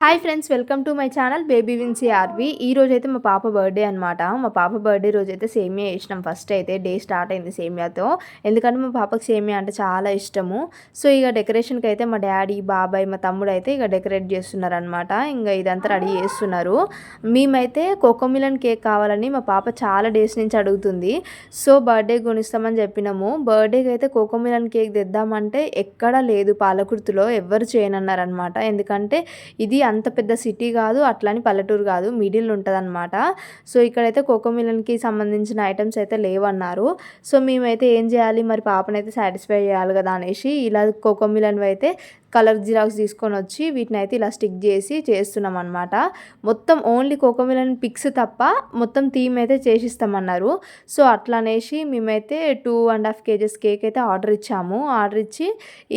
Hi friends welcome to my channel baby Vincy RV ఈ రోజు అయితే మా పాప బర్త్డే అనమాట మా పాప బర్త్డే రోజు అయితే సేమియా వేసినాం ఫస్ట్ అయితే డే స్టార్ట్ అయింది సేమియాతో. ఎందుకంటే మా పాపకి సేమియా అంటే చాలా ఇష్టము. సో ఇక డెకరేషన్కి అయితే మా డాడీ బాబాయ్ మా తమ్ముడు అయితే ఇక డెకరేట్ చేస్తున్నారు అనమాట ఇంకా ఇదంతా రెడీ చేస్తున్నారు. మేమైతే కోకోమిలన్ కేక్ కావాలని మా పాప చాలా డేస్ నుంచి అడుగుతుంది. సో బర్త్డే కొనిస్తామని చెప్పినాము. బర్త్డేకి అయితే కోకోమిలన్ కేక్ తెద్దామంటే ఎక్కడా లేదు పాలకుర్తిలో. ఎవ్వరు చేయనన్నారనమాట ఎందుకంటే ఇది అంత పెద్ద సిటీ కాదు అట్లని పల్లెటూరు కాదు మిడిల్ ఉంటుంది అనమాట సో ఇక్కడైతే కోకో మిలన్కి సంబంధించిన ఐటమ్స్ అయితే లేవన్నారు. సో మేమైతే ఏం చేయాలి? మరి పాపనైతే సాటిస్ఫై చేయాలి కదా అనేసి ఇలా కోకో మిలన్ అయితే కలర్ జిరాక్స్ తీసుకొని వచ్చి వీటిని అయితే ఇలా స్టిక్ చేసి చేస్తున్నాం అనమాట మొత్తం ఓన్లీ కోకోమిలన్ పిక్స్ తప్ప మొత్తం థీమ్ అయితే చేసిస్తామన్నారు. సో అట్లా అనేసి మేమైతే two and half kgs cake అయితే ఆర్డర్ ఇచ్చాము. ఆర్డర్ ఇచ్చి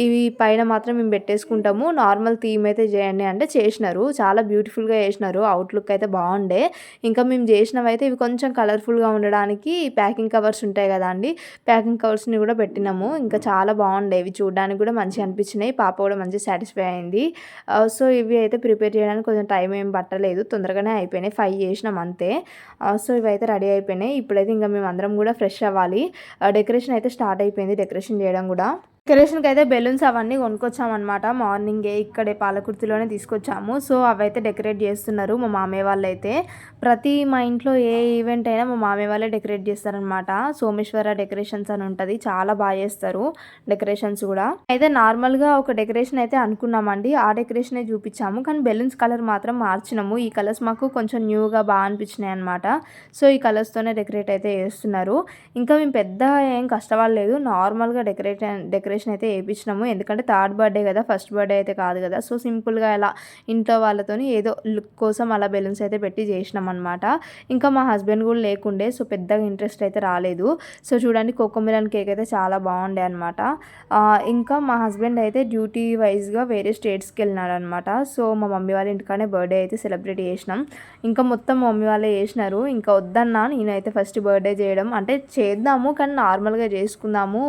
ఇవి పైన మాత్రం మేము పెట్టేసుకుంటాము. నార్మల్ థీమ్ అయితే చేయండి అంటే చేసినారు. చాలా బ్యూటిఫుల్గా చేసినారు. అవుట్లుక్ అయితే బాగుండే. ఇంకా మేము చేసినవైతే ఇవి కొంచెం కలర్ఫుల్గా ఉండడానికి ప్యాకింగ్ కవర్స్ ఉంటాయి కదా అండి. ప్యాకింగ్ కవర్స్ని కూడా పెట్టినాము. ఇంకా చాలా బాగుండే. ఇవి చూడడానికి కూడా మంచిగా అనిపించినాయి. పాప కూడా మంచి సాటిస్ఫై అయింది. సో ఇవి అయితే ప్రిపేర్ చేయడానికి కొంచెం టైం ఏం పట్టలేదు. తొందరగానే అయిపోయినాయి. ఫైవ్ చేసినాం అంతే. సో ఇవి అయితే రెడీ అయిపోయినాయి. ఇప్పుడైతే ఇంకా మేము అందరం కూడా ఫ్రెష్ అవ్వాలి. డెకరేషన్ అయితే స్టార్ట్ అయిపోయింది. డెకరేషన్ చేయడం కూడా. డెకరేషన్కి అయితే బెలూన్స్ అవన్నీ కొనుక్కొచ్చామన్నమాట. మార్నింగే ఇక్కడే పాలకుర్తిలోనే తీసుకొచ్చాము. సో అవైతే డెకరేట్ చేస్తున్నారు మా మామయ్య వాళ్ళైతే. ప్రతి మా ఇంట్లో ఏ ఈవెంట్ అయినా మా మామయ్య వాళ్ళే డెకరేట్ చేస్తారనమాట సోమేశ్వర డెకరేషన్స్ అని ఉంటుంది. చాలా బాగా చేస్తారు డెకరేషన్స్ కూడా. అయితే నార్మల్గా ఒక డెకరేషన్ అయితే అనుకున్నామండి. ఆ డెకరేషనే చూపించాము. కానీ బెలూన్స్ కలర్ మాత్రం మార్చినాము. ఈ కలర్స్ మాకు కొంచెం న్యూగా బాగా అనిపించినాయి అనమాట సో ఈ కలర్స్తోనే డెకరేట్ అయితే చేస్తున్నారు. ఇంకా మేము పెద్ద ఏం కష్టపడలేదు. నార్మల్గా డెకరేట్ డెకరేషన్ సెలబ్రేషన్ అయితే వేయించినాము. ఎందుకంటే థర్డ్ బర్త్డే కదా ఫస్ట్ బర్త్డే అయితే కాదు కదా. సో సింపుల్గా అలా ఇంట్లో వాళ్ళతోని ఏదో లుక్ కోసం అలా బెలూన్స్ అయితే పెట్టి చేసినాం అనమాట ఇంకా మా హస్బెండ్ కూడా లేకుండే సో పెద్దగా ఇంట్రెస్ట్ అయితే రాలేదు. సో చూడండి కోకోమిలన్ కేక్ అయితే చాలా బాగుండే అనమాట ఇంకా మా హస్బెండ్ అయితే డ్యూటీ వైజ్గా వేరే స్టేట్స్కి వెళ్ళినాడు అనమాట సో మా మమ్మీ వాళ్ళ ఇంటికానే బర్త్డే అయితే సెలబ్రేట్ చేసినాం. ఇంకా మొత్తం మమ్మీ వాళ్ళే చేసినారు. ఇంకా వద్దన్నా నేనైతే ఫస్ట్ బర్త్డే చేయడం. అంటే చేద్దాము కానీ నార్మల్గా చేసుకుందాము.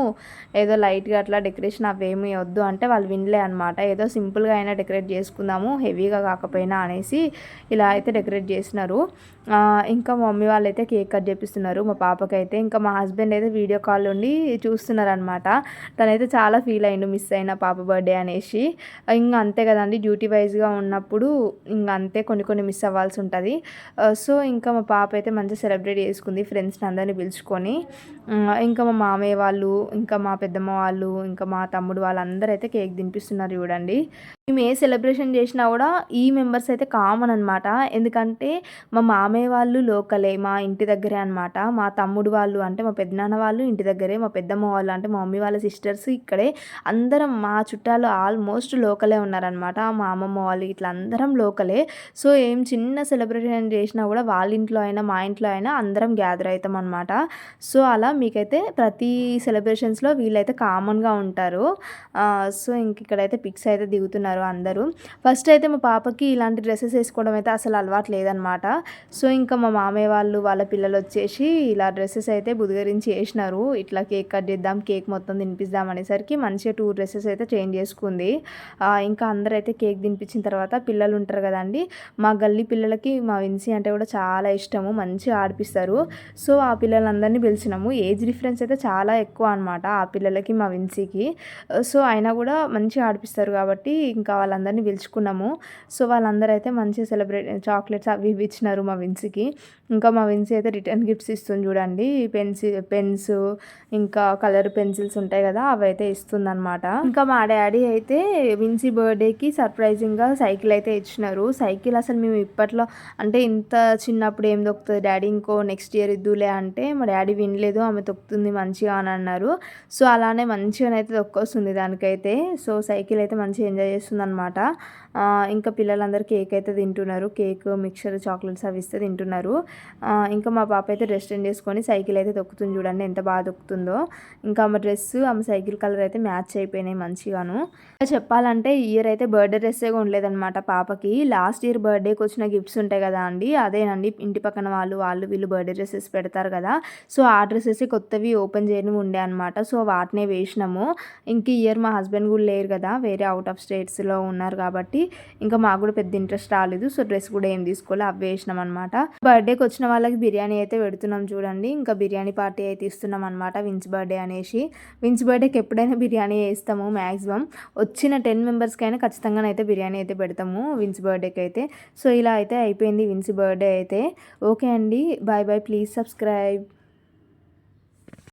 ఏదో లైట్గా అట్లా డెకరేషన్ అవేమీ వద్దు అంటే వాళ్ళు వినలే అనమాట ఏదో సింపుల్గా అయినా డెకరేట్ చేసుకుందాము హెవీగా కాకపోయినా అనేసి ఇలా అయితే డెకరేట్ చేసినారు. ఇంకా మమ్మీ వాళ్ళు అయితే కేక్ కట్ చేపిస్తున్నారు మా పాపకైతే. ఇంకా మా హస్బెండ్ అయితే వీడియో కాల్ ఉండి చూస్తున్నారనమాట తనైతే చాలా ఫీల్ అయిండు మిస్ అయిన పాప బర్త్డే అనేసి. ఇంకా అంతే కదండి డ్యూటీ వైజ్గా ఉన్నప్పుడు ఇంకా అంతే కొన్ని కొన్ని మిస్ అవ్వాల్సి ఉంటుంది. సో ఇంకా మా పాప అయితే మంచిగా సెలబ్రేట్ చేసుకుంది ఫ్రెండ్స్ని అందరినీ పిలుచుకొని. ఇంకా మా మామయ్య వాళ్ళు ఇంకా మా పెద్దమ్మ వాళ్ళు ఇంకా మా తమ్ముడు వాళ్ళందరూ అయితే కేక్ తినిపిస్తున్నారు చూడండి. మేము ఏ సెలబ్రేషన్ చేసినా కూడా ఈ మెంబర్స్ అయితే కామన్ అనమాట ఎందుకంటే మా మామయ్య వాళ్ళు లోకలే మా ఇంటి దగ్గరే అనమాట మా తమ్ముడు వాళ్ళు అంటే మా పెద్దనాన్న వాళ్ళు ఇంటి దగ్గరే మా పెద్దమ్మ వాళ్ళు అంటే మా మమ్మీ వాళ్ళ సిస్టర్స్ ఇక్కడే. అందరం మా చుట్టాలు ఆల్మోస్ట్ లోకలే ఉన్నారనమాట మా అమ్మమ్మ వాళ్ళు ఇట్లా అందరం లోకలే. సో ఏం చిన్న సెలబ్రేషన్ చేసినా కూడా వాళ్ళ ఇంట్లో అయినా మా ఇంట్లో అయినా అందరం గ్యాదర్ అవుతాం అనమాట సో అలా మీకైతే ప్రతి సెలబ్రేషన్స్లో వీళ్ళైతే కామన్గా ఉంటారు. సో ఇంక ఇక్కడైతే పిక్స్ అయితే దిగుతున్నారు. అందరూ. ఫస్ట్ అయితే మా పాపకి ఇలాంటి డ్రెస్సెస్ వేసుకోవడం అయితే అసలు అలవాటు లేదనమాట సో ఇంకా మా మామయ్య వాళ్ళు వాళ్ళ పిల్లలు వచ్చేసి ఇలా డ్రెస్సెస్ అయితే బుధగరించి వేసినారు. ఇట్లా కేక్ కట్ చేద్దాం కేక్ మొత్తం తినిపిద్దాం అనేసరికి మంచిగా టూ డ్రెస్సెస్ అయితే చేంజ్ చేసుకుంది. ఇంకా అందరూ అయితే కేక్ తినిపించిన తర్వాత పిల్లలు ఉంటారు కదండి. మా గల్లీ పిల్లలకి మా విన్సీ అంటే కూడా చాలా ఇష్టము మంచిగా ఆడిపిస్తారు. సో ఆ పిల్లలందరినీ పిలిచినాము. ఏజ్ డిఫరెన్స్ అయితే చాలా ఎక్కువ అనమాట ఆ పిల్లలకి మా విన్సీకి. సో అయినా కూడా మంచిగా ఆడిపిస్తారు కాబట్టి ఇంకా వాళ్ళందరినీ పిలుచుకున్నాము. సో వాళ్ళందరూ అయితే మంచిగా సెలబ్రేట్ చాక్లెట్స్ అవి ఇవి ఇచ్చినారు మా విన్సీకి. ఇంకా మా విన్సీ అయితే రిటర్న్ గిఫ్ట్స్ ఇస్తుంది చూడండి. పెన్సిల్ పెన్స్ ఇంకా కలర్ పెన్సిల్స్ ఉంటాయి కదా అవి అయితే ఇస్తుందన్నమాట. ఇంకా మా డాడీ అయితే విన్సీ బర్త్డేకి సర్ప్రైజింగ్గా సైకిల్ అయితే ఇచ్చినారు. సైకిల్ అసలు మేము ఇప్పట్లో అంటే ఇంత చిన్నప్పుడు ఏం దొక్కుతుంది డాడీ? ఇంకో నెక్స్ట్ ఇయర్ ఇద్దులే అంటే మా డాడీ వినలేదు ఆమె తొక్కుతుంది మంచిగా అని అన్నారు. సో అలానే మంచిగానైతే తొక్కొస్తుంది దానికైతే. సో సైకిల్ అయితే మంచిగా ఎంజాయ్ చేస్తుంది. వస్తుందన్నమాట. ఇంకా పిల్లలందరూ కేక్ అయితే తింటున్నారు. కేక్ మిక్చర్ చాక్లెట్స్ అవి ఇస్తే తింటున్నారు. ఇంకా మా పాప అయితే డ్రెస్ చేంజ్ చేసుకొని సైకిల్ అయితే తొక్కుతుంది చూడండి ఎంత బాగా దొక్కుతుందో ఇంకా ఆమె డ్రెస్ ఆమె సైకిల్ కలర్ అయితే మ్యాచ్ అయిపోయినాయి మంచిగాను. చెప్పాలంటే ఇయర్ అయితే బర్త్డే డ్రెస్సే ఉండలేదన్నమాట పాపకి. లాస్ట్ ఇయర్ బర్త్డేకి వచ్చిన గిఫ్ట్స్ ఉంటాయి కదా అండి అదేనండి. ఇంటి పక్కన వాళ్ళు వాళ్ళు వీళ్ళు బర్త్డే డ్రెస్సెస్ పెడతారు కదా. సో ఆ డ్రెస్సెస్ కొత్తవి ఓపెన్ చేయని ఉండే అనమాట సో వాటినే వేసినాము. ఇంక ఇయర్ మా హస్బెండ్ కూడా లేరు కదా వేరే అవుట్ ఆఫ్ స్టేట్స్లో ఉన్నారు కాబట్టి ఇంకా మాకు కూడా పెద్ద ఇంట్రెస్ట్ రాలేదు. సో డ్రెస్ కూడా ఏం తీసుకోవాలి అవి వేసినాం అనమాట బర్త్డేకి వచ్చిన వాళ్ళకి బిర్యానీ అయితే పెడుతున్నాం చూడండి. ఇంకా బిర్యానీ పార్టీ అయితే ఇస్తున్నాం అనమాట విన్స్ బర్త్డే అనేసి. విన్స్ బర్త్డేకి ఎప్పుడైనా బిర్యానీ వేస్తాము మ్యాక్సిమం వచ్చిన టెన్ మెంబర్స్కి అయినా ఖచ్చితంగా అయితే బిర్యానీ అయితే పెడతాము విన్స్ బర్త్డేకి అయితే. సో ఇలా అయితే అయిపోయింది విన్స్ బర్త్డే అయితే. ఓకే అండి. Bye bye please subscribe